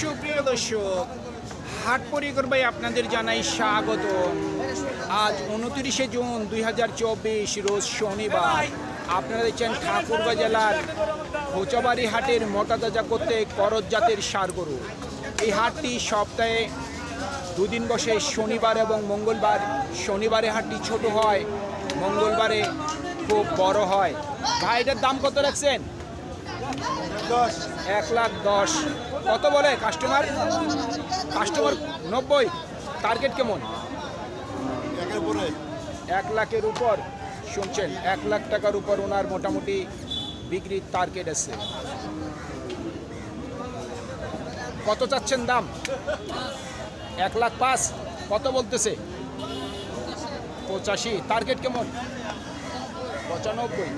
সুপ্রিয় দর্শক হাট পরিকর্মায় আপনাদের জানাই স্বাগত। আজ উনত্রিশে জুন দুই হাজার চব্বিশ রোজ শনিবার। আপনারা দেখছেন ঠাকুরগাঁ জেলার হোচাবাড়ি হাটের মোটা তাজা করতে করজ জাতের সার গরু। এই হাটটি সপ্তাহে দুদিন বসে শনিবার এবং মঙ্গলবার। শনিবারে হাটটি ছোট হয় মঙ্গলবারে খুব বড় হয়। ভাই এটার দাম কত রাখছেন? দশ। এক লাখ দশ। কত বলে কাস্টমার কাস্টমার নব্বই। টার্গেট কেমন? এক লাখের উপর। শুনছেন এক লাখ টাকার উপর ওনার মোটামুটি বিক্রির টার্গেট আছে। কত চাচ্ছেন দাম? এক লাখ পাঁচ। কত বলতেছে? পঁচাশি। টার্গেট কেমন? পঁচানব্বই।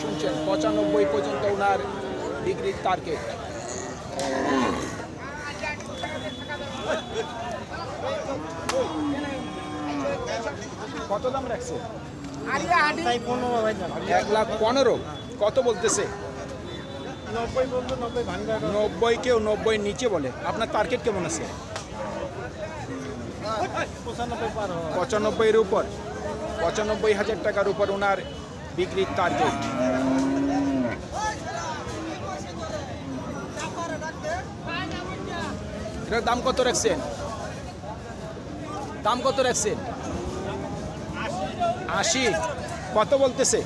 শুনছেন পঁচানব্বই পর্যন্ত ওনার বিক্রির টার্গেট কত দাম রাখছে? তাই পনেরো ভাই এক লাখ পনেরো? কত বলতেছে? নব্বই কেউ নব্বই নিচে বলে। আপনার টার্গেট কেমন আছে? পঁচানব্বইয়ের উপর। পঁচানব্বই হাজার টাকার উপর ওনার বিক্রির টার্গেট এটার দাম কত রাখছেন? দাম কত রাখছেন? আশি। কত বলতেছে?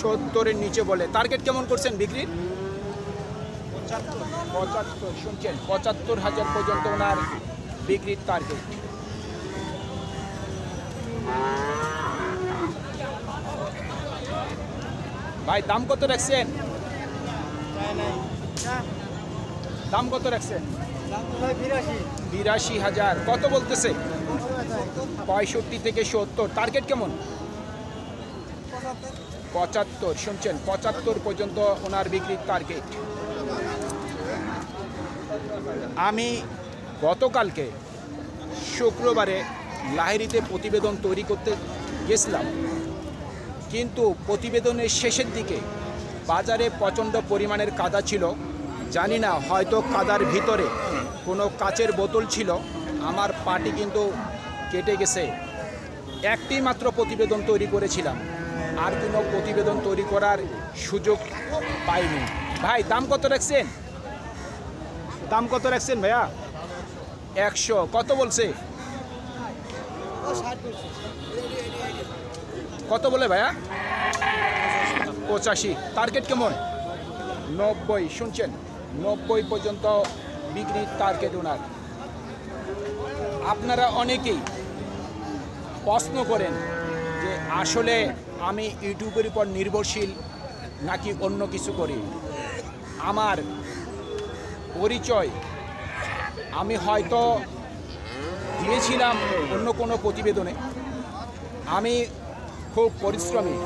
সত্তরের নিচে বলে। টার্গেট কেমন করছেন বিক্রির? পঁচাত্তর। শুনছেন? পঁচাত্তর হাজার পর্যন্ত ওনার বিক্রির টার্গেট ভাই দাম কত রাখছেন? দাম কত রাখছেন? বিরাশি হাজার। কত বলতেছে? পঁয়ষট্টি থেকে সত্তর। টার্গেট কেমন? পঁচাত্তর, শুনছেন? পঁচাত্তর পর্যন্ত ওনার বিক্রির টার্গেট আমি গতকালকে শুক্রবারে লাহেরিতে প্রতিবেদন তৈরি করতে গেছিলাম। কিন্তু প্রতিবেদনের শেষের দিকে বাজারে প্রচণ্ড পরিমাণের কাদা ছিল। জানি না, হয়তো কাদার ভিতরে কোনো কাচের বোতল ছিল। আমার পাটি কিন্তু কেটে গেছে। একটি মাত্র প্রতিবেদন তৈরি করেছিলাম। আর কোনো প্রতিবেদন তৈরি করার সুযোগ পাইনি। ভাই, দাম কত রাখছেন? দাম কত রাখছেন ভাইয়া? একশো। কত বলছে? কত বলে ভাইয়া? পঁচাশি। টার্গেট কেমন? নব্বই। শুনছেন? নব্বই পর্যন্ত বিক্রির টার্গেট ওনার। আপনারা অনেকেই প্রশ্ন করেন যে আসলে আমি ইউটিউবের উপর নির্ভরশীল নাকি অন্য কিছু করি? আমার পরিচয় আমি হয়তো দিয়েছিলাম অন্য কোনো প্রতিবেদনে। আমি খুব পরিশ্রমী।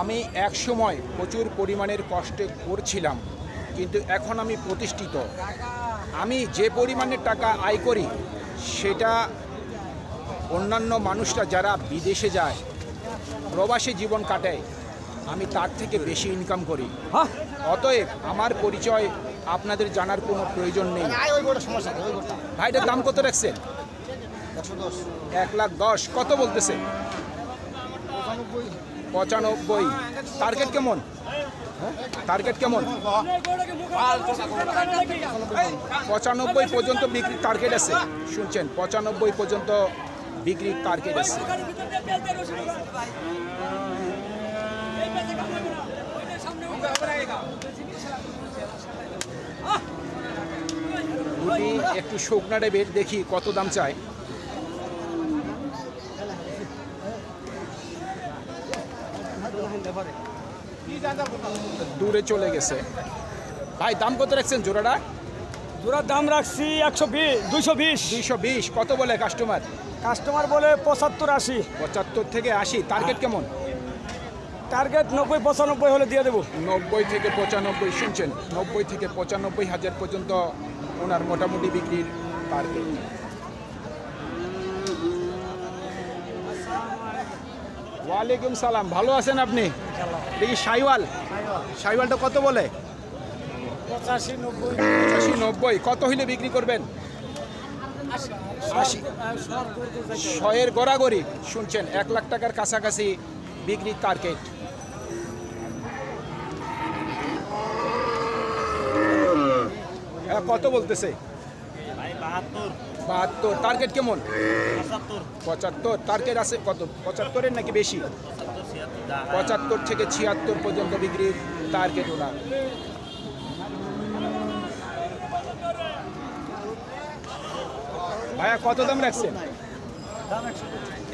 আমি এক সময় প্রচুর পরিমাণের কষ্টে করছিলাম কিন্তু এখন আমি প্রতিষ্ঠিত। আমি যে পরিমাণের টাকা আয় করি, সেটা অন্যান্য মানুষরা যারা বিদেশে যায় প্রবাসী জীবন কাটায় আমি তার থেকে বেশি ইনকাম করি। অতএব আমার পরিচয় আপনাদের জানার কোনো প্রয়োজন নেই। ভাইটার দাম কত রাখছেন? এক লাখ দশ কত বলতেছে? পঁচানব্বই। পঁচানব্বই টার্গেট কেমন? টার্গেট কেমন? পঁচানব্বই পর্যন্ত বিক্রির টার্গেট আছে। শুনছেন পঁচানব্বই পর্যন্ত টার্গেট আছে রুটি একটু শুকনা টাইপের দেখি কত দাম চায়। দূরে চলে গেছে। ভাই দাম কত রাখছেন জোড়াটা? জোড়ার দাম রাখছি একশো বিশ দুইশো বিশ। দুইশো বিশ কত বলে কাস্টমার কাস্টমার বলে পঁচাত্তর আশি। পঁচাত্তর থেকে আশি টার্গেট কেমন? টার্গেট নব্বই পঁচানব্বই হলে দিয়ে দেবো। নব্বই থেকে পঁচানব্বই শুনছেন? নব্বই থেকে পঁচানব্বই হাজার পর্যন্ত ওনার মোটামুটি বিক্রির টার্গেট ওয়ালাইকুম সালাম ভালো আছেন আপনি? দেখি সাইওয়াল। সাইওয়ালটা কত বলে? পঁচাশি নব্বই। পঁচাশি নব্বই কত হইলে বিক্রি করবেন? আশি শয়ের গড়াগড়ি শুনছেন এক লাখ টাকার কাছাকাছি বিক্রির টার্গেট হ্যাঁ, কত বলতেছে? বাহাত্তর। টার্গেট কেমন? পঁচাত্তর। টার্গেট আছে কত? পঁচাত্তরের নাকি বেশি? পঁচাত্তর থেকে ছিয়াত্তর পর্যন্ত বিক্রির টার্গেট ওনার ভাইয়া, কত দাম রাখছেন?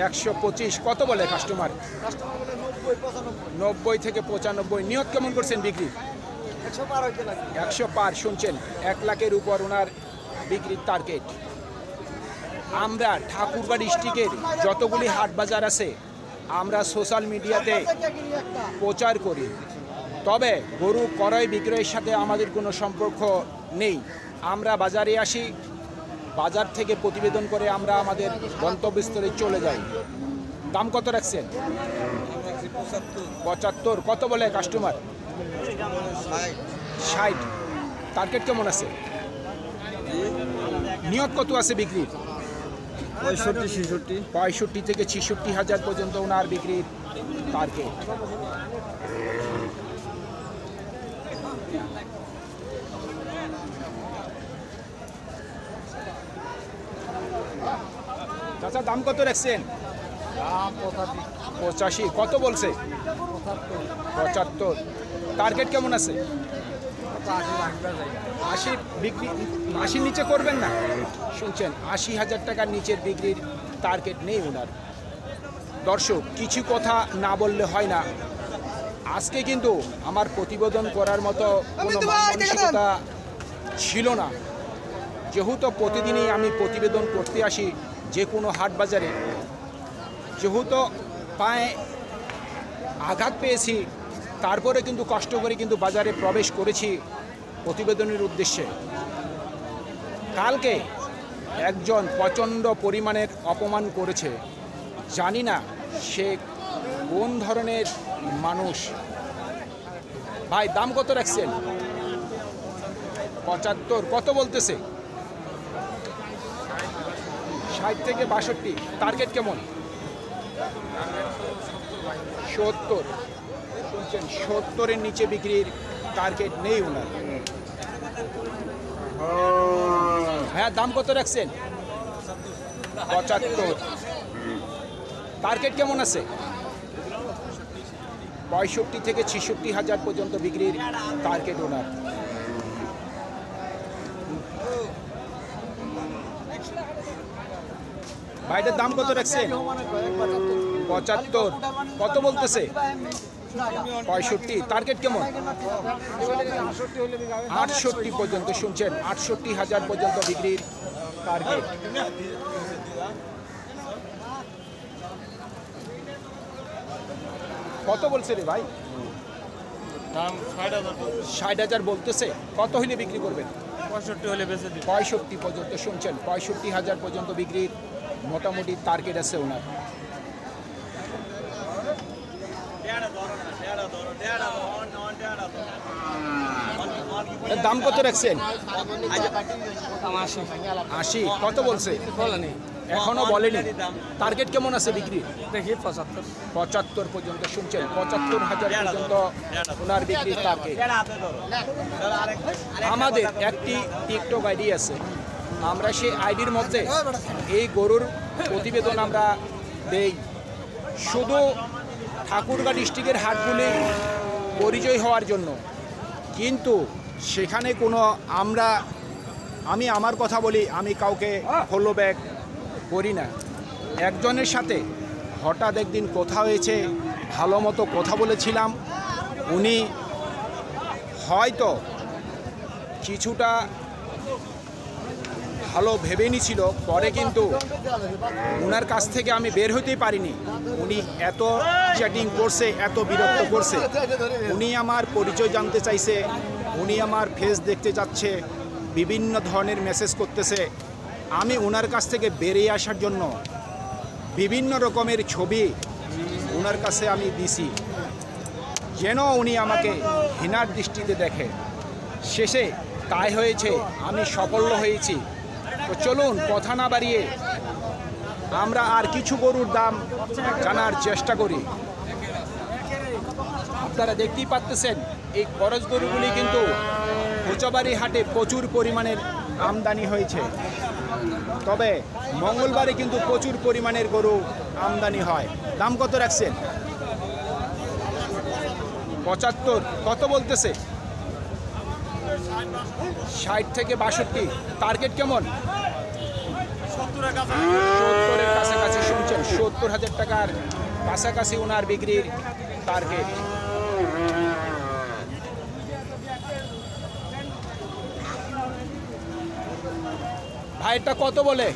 একশো পঁচিশ। কত বলে কাস্টমার নব্বই থেকে পঁচানব্বই। নিয়ত কেমন করছেন বিক্রি? একশো পার শুনছেন। এক লাখের উপর ওনার বিক্রির টার্গেট আমরা ঠাকুরগাঁ ডিস্ট্রিক্টের যতগুলি হাট বাজার আছে, আমরা সোশ্যাল মিডিয়াতে প্রচার করি। তবে গরু ক্রয় বিক্রয়ের সাথে আমাদের কোনো সম্পর্ক নেই। আমরা বাজারে আসি বাজার থেকে প্রতিবেদন করে আমরা আমাদের গন্তব্যস্থলে চলে যাই। দাম কত রাখছেন? পঁচাত্তর। কত বলে কাস্টমার ষাট। টার্গেট কেমন আছে? নিয়ত কত আছে বিক্রির? পঁয়ষট্টি ছেষট্টি। পঁয়ষট্টি থেকে ছেষট্টি হাজার পর্যন্ত ওনার বিক্রির টার্গেট দাম কত রাখছেন? পঁচাশি। কত বলছে? পঁচাত্তর। টার্গেট কেমন আছে? আশি বিক্রি আশির নিচে করবেন না? শুনছেন আশি হাজার টাকার নিচের বিক্রির টার্গেট নেই ওনার দর্শক কিছু কথা না বললে হয় না। আজকে কিন্তু আমার প্রতিবেদন করার মতো কোনো মানসিকতা ছিল না। যেহেতু প্রতিদিনই আমি প্রতিবেদন করতে আসি যে কোনো হাট বাজারে, যেহেতু পায়ে আঘাত পেয়েছি, তারপরে কিন্তু কষ্ট করে কিন্তু বাজারে প্রবেশ করেছি প্রতিবেদনের উদ্দেশ্যে। কালকে একজন প্রচণ্ড পরিমাণের অপমান করেছে। জানি না সে কোন ধরনের মানুষ। ভাই, দাম কত রাখছেন? পঁচাত্তর, কত বলতেছে? ষাট থেকে বাষট্টি। টার্গেট কেমন? সত্তর। শুনছেন, সত্তরের নিচে বিক্রির টার্গেট নেই ওনার হ্যাঁ দাম কত রাখছেন? পঁচাত্তর। টার্গেট কেমন আছে? পঁয়ষট্টি থেকে ছেষট্টি হাজার পর্যন্ত বিক্রির টার্গেট ওনার। ভাইটার দাম কত রাখছেন পঁচাত্তর। কত বলতেছে? পঁয়ষট্টি। টার্গেট কেমন? আটষট্টি পর্যন্ত শুনছেন। আটষট্টি হাজার পর্যন্ত বিক্রির টার্গেট কত বলছে রে ভাই? দাম ষাট হাজার বলতেছে। কত হইলে বিক্রি করবেন? পঁয়ষট্টি হলে বেঁচে পঁয়ষট্টি পর্যন্ত শুনছেন। পঁয়ষট্টি হাজার পর্যন্ত বিক্রির মোটামুটি টার্গেট আছে ওনার। দাম কত রাখছেন? আশি। কত বলছে? এখনও বলেনি। টার্গেট কেমন আছে বিক্রি দেখি পঁচাত্তর। পঁচাত্তর পর্যন্ত শুনছেন। পঁচাত্তর হাজার পর্যন্ত ওনার বিক্রির টার্গেট আমাদের একটি টিকটক আইডি আছে। আমরা সেই আইডির মধ্যে এই গরুর প্রতিবেদন আমরা দেই। শুধু ঠাকুরগাঁ ডিস্ট্রিক্টের হাটগুলি পরিচয় হওয়ার জন্য, কিন্তু সেখানে কোনো আমরা, আমি আমার কথা বলি, আমি কাউকে ফলো ব্যাক করি না। একজনের সাথে হঠাৎ একদিন কথা হয়েছে, ভালো মতো কথা বলেছিলাম, উনি হয়তো কিছুটা ভালো ভেবে নিছিল পরে কিন্তু ওনার কাছ থেকে আমি বের হতেই পারিনি। উনি এত চ্যাটিং করছে, এত বিরক্ত করছে। উনি আমার পরিচয় জানতে চাইছে, উনি আমার ফেস দেখতে যাচ্ছে, বিভিন্ন ধরনের মেসেজ করতেছে। আমি ওনার কাছ থেকে বেরিয়ে আসার জন্য বিভিন্ন রকমের ছবি ওনার কাছে আমি দিছি। যেন উনি আমাকে ঘৃণার দৃষ্টিতে দেখে। শেষে তাই হয়েছে, আমি সফল হয়েছি। তো চলুন, কথা না বাড়িয়ে আমরা আর কিছু গরুর দাম জানার চেষ্টা করি। আপনারা দেখতেই পাচ্তেছেন, এই খরচ গরুগুলি কিন্তু হোচাবাড়ি হাটে প্রচুর পরিমাণের আমদানি হয়েছে। তবে মঙ্গলবারে কিন্তু প্রচুর পরিমাণের গরু আমদানি হয়। দাম কত রাখছেন? পঁচাত্তর, কত বলতেছে? ষাট থেকে বাষট্টি। টার্গেট কেমন? সত্তরের কাছাকাছি শুনছেন, সত্তর হাজার টাকার কাছাকাছি ওনার বিক্রির টার্গেট ভাইটা কত বলে?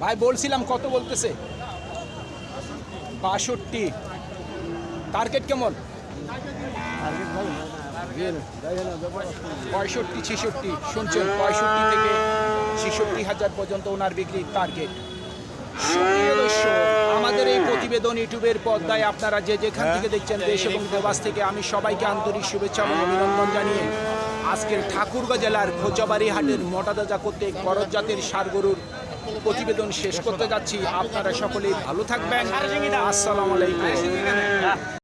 ভাই বলছিলাম কত বলতেছে? বাষট্টি। টার্গেট কেমন? পঁয়ষট্টি, ছেষট্টি, শুনছেন? পঁয়ষট্টি থেকে ছেষট্টি হাজার পর্যন্ত ওনার বিক্রির টার্গেট আমাদের এই প্রতিবেদন ইউটিউবের পর্দায় আপনারা যে যেখান থেকে দেখছেন দেশ এবং প্রবাস থেকে, আমি সবাইকে আন্তরিক শুভেচ্ছা এবং অভিনন্দন জানিয়ে আজকের ঠাকুরগাঁ জেলার খোঁচাবাড়ি হাটের মোটাদাজা করতে করজ জাতের সার গরুর প্রতিবেদন শেষ করতে যাচ্ছি। আপনারা সকলেই ভালো থাকবেন। আসসালামু আলাইকুম।